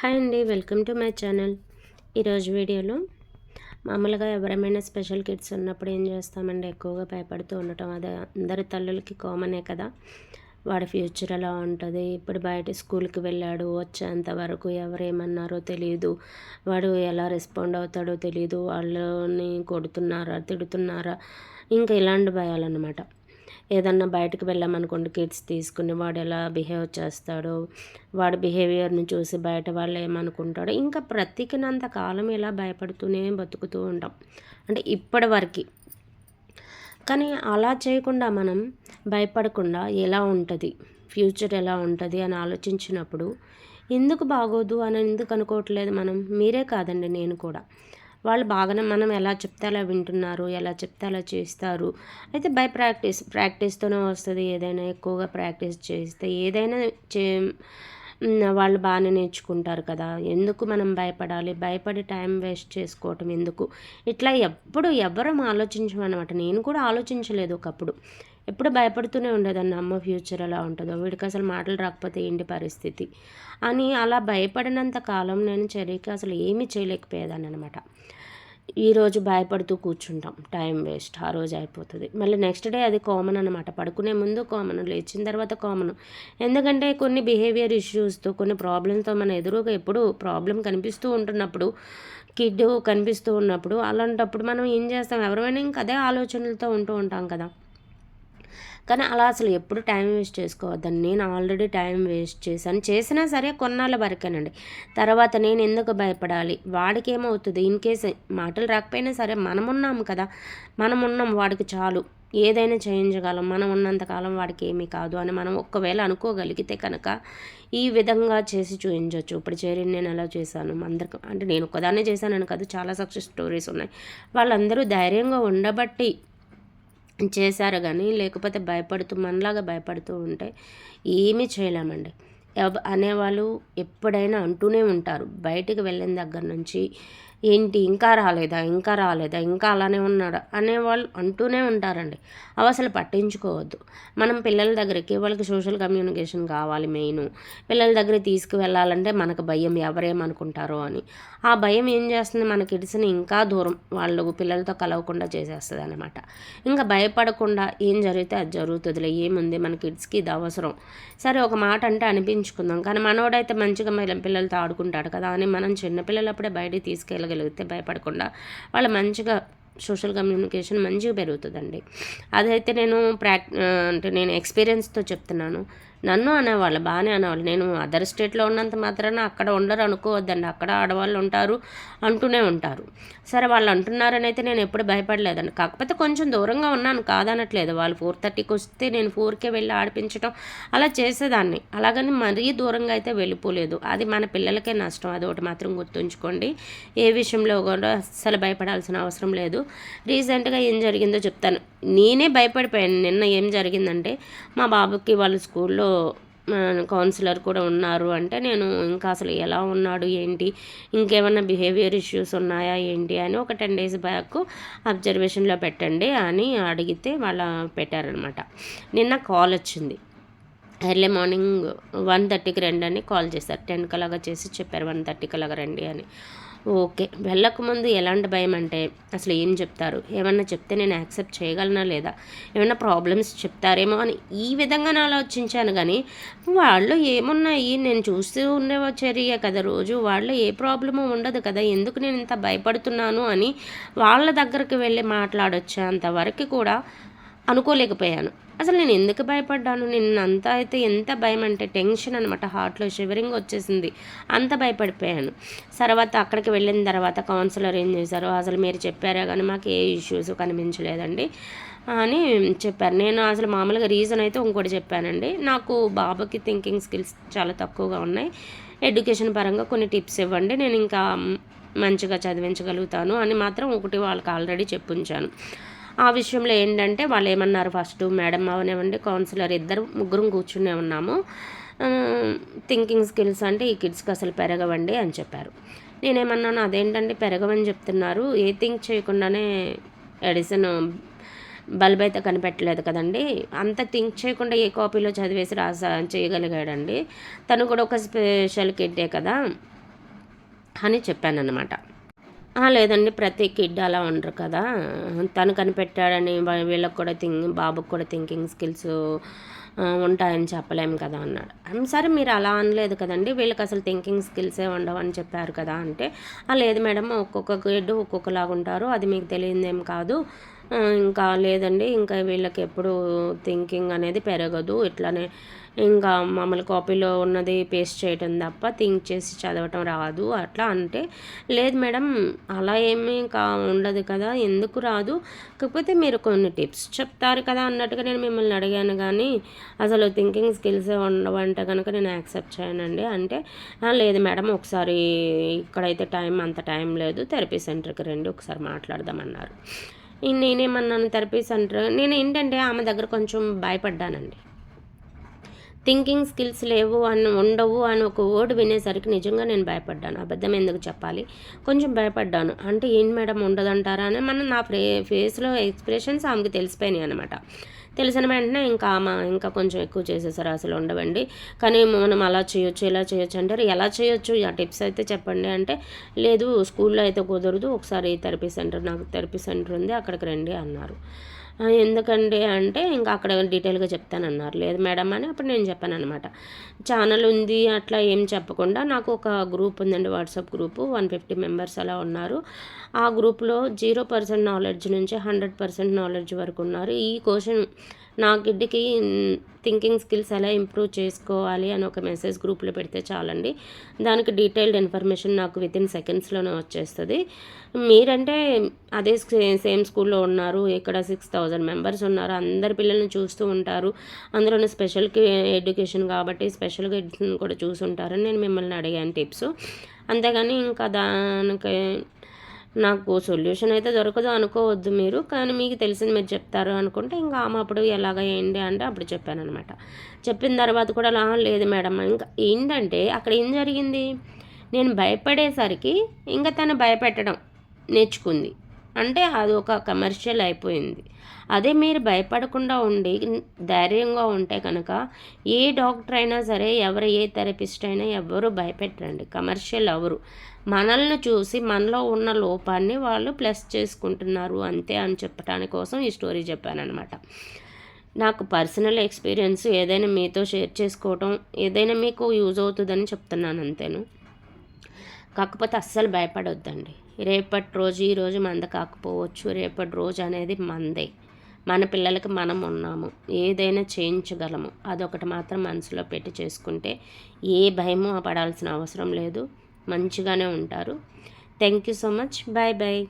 Hi అండి welcome to my channel. ఈరోజు వీడియోలో మామూలుగా ఎవరైనా స్పెషల్ కిడ్స్ ఉన్నప్పుడు ఏం చేస్తామండి? ఎక్కువగా భయపడుతూ ఉండటం అదే అందరి తల్లులకి కామనే కదా. వాడి ఫ్యూచర్ ఎలా ఉంటుంది? ఇప్పుడు బయట స్కూల్కి వెళ్ళాడు వచ్చేంత వరకు ఎవరేమన్నారో తెలియదు వాడు ఎలా రెస్పాండ్ అవుతాడో తెలియదు వాళ్ళని కొడుతున్నారా తిడుతున్నారా? ఇంకా ఇలాంటి భయాలన్నమాట. ఏదన్నా బయటకు వెళ్ళామనుకోండి కిడ్స్ తీసుకుని వాడు ఎలా బిహేవ్ చేస్తాడో వాడి బిహేవియర్ని చూసి బయట వాళ్ళు ఏమనుకుంటాడో ఇంకా బ్రతికినంత కాలం ఇలా భయపడుతూనే బతుకుతూ ఉంటాం. అంటే ఇప్పటి వరకు కానీ అలా చేయకుండా మనం భయపడకుండా ఎలా ఉంటుంది? ఫ్యూచర్ ఎలా ఉంటుంది అని ఆలోచించినప్పుడు ఎందుకు బాగోదు అని ఎందుకు అనుకోవట్లేదు మనం? మీరే కాదండి నేను కూడా. వాళ్ళు బాగానే మనం ఎలా చెప్తే అలా వింటున్నారు ఎలా చెప్తే అలా చేస్తారు. అయితే బై ప్రాక్టీస్ ప్రాక్టీస్తోనే వస్తుంది ఏదైనా ఎక్కువగా ప్రాక్టీస్ చేస్తే ఏదైనా చే వాళ్ళు బాగానే నేర్చుకుంటారు కదా. ఎందుకు మనం భయపడాలి? భయపడి టైం వేస్ట్ చేసుకోవటం ఎందుకు? ఇట్లా ఎప్పుడు ఎవరం ఆలోచించమన్నమాట. నేను కూడా ఆలోచించలేదు ఒకప్పుడు. ఎప్పుడు భయపడుతూనే ఉండేదాన్ని అమ్మ ఫ్యూచర్ ఎలా ఉంటుందో వీడికి అసలు మాటలు రాకపోతే ఏంటి పరిస్థితి అని అలా భయపడినంత కాలం నేను చర్యకి అసలు ఏమీ చేయలేకపోయేదాన్ని అనమాట ఈరోజు భయపడుతూ కూర్చుంటాం టైం వేస్ట్ ఆ రోజు అయిపోతుంది. మళ్ళీ నెక్స్ట్ డే అది కామన్ అనమాట పడుకునే ముందు కామన్ లేచిన తర్వాత కామన్ ఎందుకంటే కొన్ని బిహేవియర్ ఇష్యూస్తో కొన్ని ప్రాబ్లమ్స్తో మన ఎదురుగా ఎప్పుడు ప్రాబ్లం కనిపిస్తూ ఉంటున్నప్పుడు కిడ్ కనిపిస్తూ ఉన్నప్పుడు అలాంటప్పుడు మనం ఏం చేస్తాం? ఎవరైనా ఇంకా అదే ఆలోచనలతో ఉంటూ ఉంటాం కదా. కానీ అలా అసలు ఎప్పుడు టైం వేస్ట్ చేసుకోవద్దని నేను ఆల్రెడీ టైం వేస్ట్ చేశాను. చేసినా సరే కొన్నాళ్ళ వరకేనండి. తర్వాత నేను ఎందుకు భయపడాలి? వాడికి ఏమవుతుంది? ఇన్ కేస్ మాటలు రాకపోయినా సరే మనం కదా. మనం ఉన్నాం వాడికి చాలు. ఏదైనా చేయించగలం మనం ఉన్నంతకాలం వాడికి ఏమీ కాదు అని మనం ఒక్కవేళ అనుకోగలిగితే కనుక ఈ విధంగా చేసి చూపించవచ్చు ఇప్పుడు చేరి నేను ఎలా చేశాను? అందరికి అంటే నేను ఒక్కదాన్నే చేశానని కాదు చాలా సక్సెస్ స్టోరీస్ ఉన్నాయి. వాళ్ళందరూ ధైర్యంగా ఉండబట్టి చేశారు కానీ లేకపోతే భయపడుతూ మనలాగా భయపడుతూ ఉంటే ఏమీ చేయలేమండి. అనేవాళ్ళు ఎప్పుడైనా అంటూనే ఉంటారు. బయటికి వెళ్ళిన దగ్గర నుంచి ఏంటి ఇంకా రాలేదా ఇంకా రాలేదా ఇంకా అలానే ఉన్నాడా అనేవాళ్ళు అంటూనే ఉంటారండి. అవి అసలు పట్టించుకోవద్దు. మనం పిల్లల దగ్గరికి వాళ్ళకి సోషల్ కమ్యూనికేషన్ కావాలి మెయిన్. పిల్లల దగ్గర తీసుకువెళ్ళాలంటే మనకు భయం ఎవరేమనుకుంటారో అని. ఆ భయం ఏం చేస్తుంది? మన కిడ్స్ని ఇంకా దూరం వాళ్ళు పిల్లలతో కలవకుండా చేసేస్తుంది అనమాట ఇంకా భయపడకుండా ఏం జరిగితే అది జరుగుతుందిలే ఏముంది మన కిడ్స్కి ఇది అవసరం. సరే ఒక మాట అంటే అనిపించింది అనిపించుకుందాం కానీ మనోడైతే మంచిగా మహిళ పిల్లలతో ఆడుకుంటాడు కదా అని మనం చిన్నపిల్లలప్పుడే బయటికి తీసుకెళ్ళగలిగితే భయపడకుండా వాళ్ళు మంచిగా సోషల్ కమ్యూనికేషన్ మంచిగా పెరుగుతుందండి. అదైతే నేను ప్రాక్ అంటే నేను ఎక్స్పీరియన్స్తో చెప్తున్నాను. నన్ను అనేవాళ్ళు బాగానే అనేవాళ్ళు. నేను అదర్ స్టేట్లో ఉన్నంత మాత్రాన అక్కడ ఉండరు అనుకోవద్దండి. అక్కడ ఆడవాళ్ళు ఉంటారు అంటూనే ఉంటారు. సరే వాళ్ళు అంటున్నారని అయితే నేను ఎప్పుడు భయపడలేదండి. కాకపోతే కొంచెం దూరంగా ఉన్నాను కాదనట్లేదు. వాళ్ళు ఫోర్ థర్టీకి వస్తే నేను ఫోర్కే వెళ్ళి ఆడిపించడం అలా చేసేదాన్ని. అలాగని మరీ దూరంగా అయితే వెళ్ళిపోలేదు. అది మన పిల్లలకే నష్టం. అది ఒకటి మాత్రం గుర్తుంచుకోండి. ఏ విషయంలో కూడా అస్సలు భయపడాల్సిన అవసరం లేదు. రీసెంట్గా ఏం జరిగిందో చెప్తాను. నేనే భయపడిపోయాను. నిన్న ఏం జరిగిందంటే మా బాబుకి వాళ్ళ స్కూల్లో కౌన్సిలర్ కూడా ఉన్నారు అంటే నేను ఇంకా అసలు ఎలా ఉన్నాడు ఏంటి? ఇంకేమైనా బిహేవియర్ ఇష్యూస్ ఉన్నాయా ఏంటి అని ఒక టెన్ డేస్ బ్యాక్ అబ్జర్వేషన్లో పెట్టండి అని అడిగితే వాళ్ళ పెట్టారనమాట నిన్న కాల్ వచ్చింది. ఎర్లీ మార్నింగ్ వన్ థర్టీకి రండి అని కాల్ చేశారు. టెన్ కలాగా చేసి చెప్పారు వన్ థర్టీకి అలాగా రండి అని. ఓకే. వెళ్ళకముందు ఎలాంటి భయం అంటే అసలు ఏం చెప్తారు? ఏమన్నా చెప్తే నేను యాక్సెప్ట్ చేయగలనా లేదా? ఏమన్నా ప్రాబ్లమ్స్ చెప్తారేమో అని ఈ విధంగా నేను ఆలోచించాను కానీ వాళ్ళు ఏమున్నాయి? నేను చూస్తూ ఉండే చర్య కదా రోజు. వాళ్ళు ఏ ప్రాబ్లము ఉండదు కదా. ఎందుకు నేను ఇంత భయపడుతున్నాను అని వాళ్ళ దగ్గరికి వెళ్ళి మాట్లాడొచ్చే అంతవరకు కూడా అనుకోలేకపోయాను. అసలు నేను ఎందుకు భయపడ్డాను? నిన్నంతా అయితే ఎంత భయం అంటే టెన్షన్ అనమాట హార్ట్లో షివరింగ్ వచ్చేసింది. అంత భయపడిపోయాను. తర్వాత అక్కడికి వెళ్ళిన తర్వాత కౌన్సిలర్ ఏం చేశారు? అసలు మీరు చెప్పారా కానీ మాకు ఏ ఇష్యూస్ కనిపించలేదండి అని చెప్పారు. నేను అసలు మామూలుగా రీజన్ అయితే ఇంకోటి చెప్పానండి. నాకు బాబుకి థింకింగ్ స్కిల్స్ చాలా తక్కువగా ఉన్నాయి. ఎడ్యుకేషన్ పరంగా కొన్ని టిప్స్ ఇవ్వండి. నేను ఇంకా మంచిగా చదివించగలుగుతాను అని మాత్రం ఒకటి వాళ్ళకి ఆల్రెడీ చెప్పుంచాను. ఆ విషయంలో ఏంటంటే వాళ్ళు ఏమన్నారు ఫస్ట్ మేడం అవనివ్వండి కౌన్సిలర్ ఇద్దరు ముగ్గురం కూర్చునే ఉన్నాము. థింకింగ్ స్కిల్స్ అంటే ఈ కిడ్స్కి అసలు పెరగవండి అని చెప్పారు. నేనేమన్నాను అదేంటండి పెరగవని చెప్తున్నారు? ఏ థింక్ చేయకుండానే ఎడిసన్ బల్బ్ అయితే కనిపెట్టలేదు కదండి. అంత థింక్ చేయకుండా ఏ కాపీలో చదివేసి రాసా చేయగలిగాడండి. తను కూడా ఒక స్పెషల్ కిడ్డే కదా అని చెప్పానన్నమాట. లేదండి ప్రతి కిడ్ అలా ఉండరు కదా. తను కనిపెట్టాడని వీళ్ళకి కూడా థింక్ బాబుకి కూడా థింకింగ్ స్కిల్స్ ఉంటాయని చెప్పలేము కదా అన్నాడు. సరే మీరు అలా అనలేదు కదండి. వీళ్ళకి అసలు థింకింగ్ స్కిల్సే ఉండవు అని చెప్పారు కదా అంటే లేదు మేడం ఒక్కొక్క గిడ్డు ఒక్కొక్కలాగా ఉంటారు అది మీకు తెలియదేం కాదు. ఇంకా లేదండి. ఇంకా వీళ్ళకి ఎప్పుడు థింకింగ్ అనేది పెరగదు. ఇట్లానే ఇంకా మామూలు కాపీలో ఉన్నది పేస్ట్ చేయటం తప్ప థింక్ చేసి చదవటం రాదు. అట్లా అంటే లేదు మేడం అలా ఏమీ కా ఉండదు కదా ఎందుకు రాదు? కాకపోతే మీరు కొన్ని టిప్స్ చెప్తారు కదా అన్నట్టుగా నేను మిమ్మల్ని అడిగాను కానీ అసలు థింకింగ్ స్కిల్స్ ఉండవంటే కనుక నేను యాక్సెప్ట్ చేయనండి. అంటే లేదు మేడం ఒకసారి ఇక్కడైతే టైం అంత టైం లేదు. థెరపీ సెంటర్కి రండి ఒకసారి మాట్లాడదామన్నారు. నేనేమన్నాను థెరపీ సెంటర్ నేను ఏంటంటే ఆమె దగ్గర కొంచెం భయపడ్డానండి. థింకింగ్ స్కిల్స్ లేవు అని ఉండవు అని ఒక వర్డ్ వినేసరికి నిజంగా నేను భయపడ్డాను. అబద్ధం ఎందుకు చెప్పాలి? కొంచెం భయపడ్డాను. అంటే ఏంటి మేడం ఉండదంటారా? అని మన నా ఫే ఫేస్లో ఎక్స్ప్రెషన్స్ ఆమెకి తెలిసిపోయినాయి అనమాట తెలిసిన వెంటనే ఇంకా మా ఇంకా కొంచెం ఎక్కువ చేసేసారు అసలు ఉండవండి. కానీ మనం అలా చేయొచ్చు ఇలా చేయొచ్చు అంటే ఎలా చేయొచ్చు? ఆ టిప్స్ అయితే చెప్పండి. అంటే లేదు స్కూల్లో అయితే కుదరదు. ఒకసారి థెరపీ సెంటర్ నాకు థెరపీ సెంటర్ ఉంది అక్కడికి రండి అన్నారు. ఎందుకండి అంటే ఇంకా అక్కడ డీటెయిల్గా చెప్తానన్నారు. లేదు మేడం అని అప్పుడు నేను చెప్పాను అనమాట ఛానల్ ఉంది అట్లా ఏం చెప్పకుండా నాకు ఒక గ్రూప్ ఉందండి WhatsApp group one fifty members అలా ఉన్నారు. ఆ గ్రూప్లో జీరో పర్సెంట్ నాలెడ్జ్ నుంచి హండ్రెడ్ పర్సెంట్ నాలెడ్జ్ వరకు ఉన్నారు. ఈ క్వశ్చన్ నా గిడ్డకి థింకింగ్ స్కిల్స్ ఎలా ఇంప్రూవ్ చేసుకోవాలి అని ఒక మెసేజ్ గ్రూప్లో పెడితే చాలండి. దానికి డీటెయిల్డ్ ఇన్ఫర్మేషన్ నాకు విత్ ఇన్ సెకండ్స్లోనే వచ్చేస్తుంది. మీరంటే అదే సేమ్ స్కూల్లో ఉన్నారు ఇక్కడ సిక్స్ థౌజండ్ మెంబర్స్ ఉన్నారు అందరి పిల్లల్ని చూస్తూ ఉంటారు. అందులోనే స్పెషల్ ఎడ్యుకేషన్ కాబట్టి స్పెషల్గా ఎడ్యుకేషన్ కూడా చూసుంటారని నేను మిమ్మల్ని అడిగాను టిప్స్ అంతేగాని ఇంకా దానికి నాకు సొల్యూషన్ అయితే దొరకదు అనుకోవద్దు మీరు కానీ మీకు తెలిసింది మీరు చెప్తారు అనుకుంటే ఇంకా ఆమె అప్పుడు ఎలాగ ఏంటి అంటే అప్పుడు చెప్పాను అనమాట చెప్పిన తర్వాత కూడా అలా లేదు మేడం. ఇంకా ఏంటంటే అక్కడ ఏం జరిగింది? నేను భయపడేసరికి ఇంకా తను భయపెట్టడం నేర్చుకుంది. అంటే అది ఒక కమర్షియల్ అయిపోయింది. అదే మీరు భయపడకుండా ఉండి ధైర్యంగా ఉంటే కనుక ఏ డాక్టర్ అయినా సరే ఎవరు ఏ థెరపిస్ట్ అయినా ఎవరు భయపెట్టరండి. కమర్షియల్ ఎవరు? మనల్ని చూసి మనలో ఉన్న లోపాన్ని వాళ్ళు ప్లస్ చేసుకుంటున్నారు అంతే అని చెప్పడానికి కోసం ఈ స్టోరీ చెప్పానన్నమాట. నాకు పర్సనల్ ఎక్స్పీరియన్స్ ఏదైనా మీతో షేర్ చేసుకోవటం ఏదైనా మీకు యూజ్ అవుతుందని చెప్తున్నాను అంతేను. కాకపోతే అస్సలు భయపడొద్దండి. రేపటి రోజు ఈరోజు మంద కాకపోవచ్చు. రేపటి రోజు అనేది మందే. మన పిల్లలకి మనం ఉన్నాము. ఏదైనా చేయించగలము. అదొకటి మాత్రం మనసులో పెట్టి చేసుకుంటే ఏ భయము పడాల్సిన అవసరం లేదు. మంచిగానే ఉంటారు. Thank you so much bye bye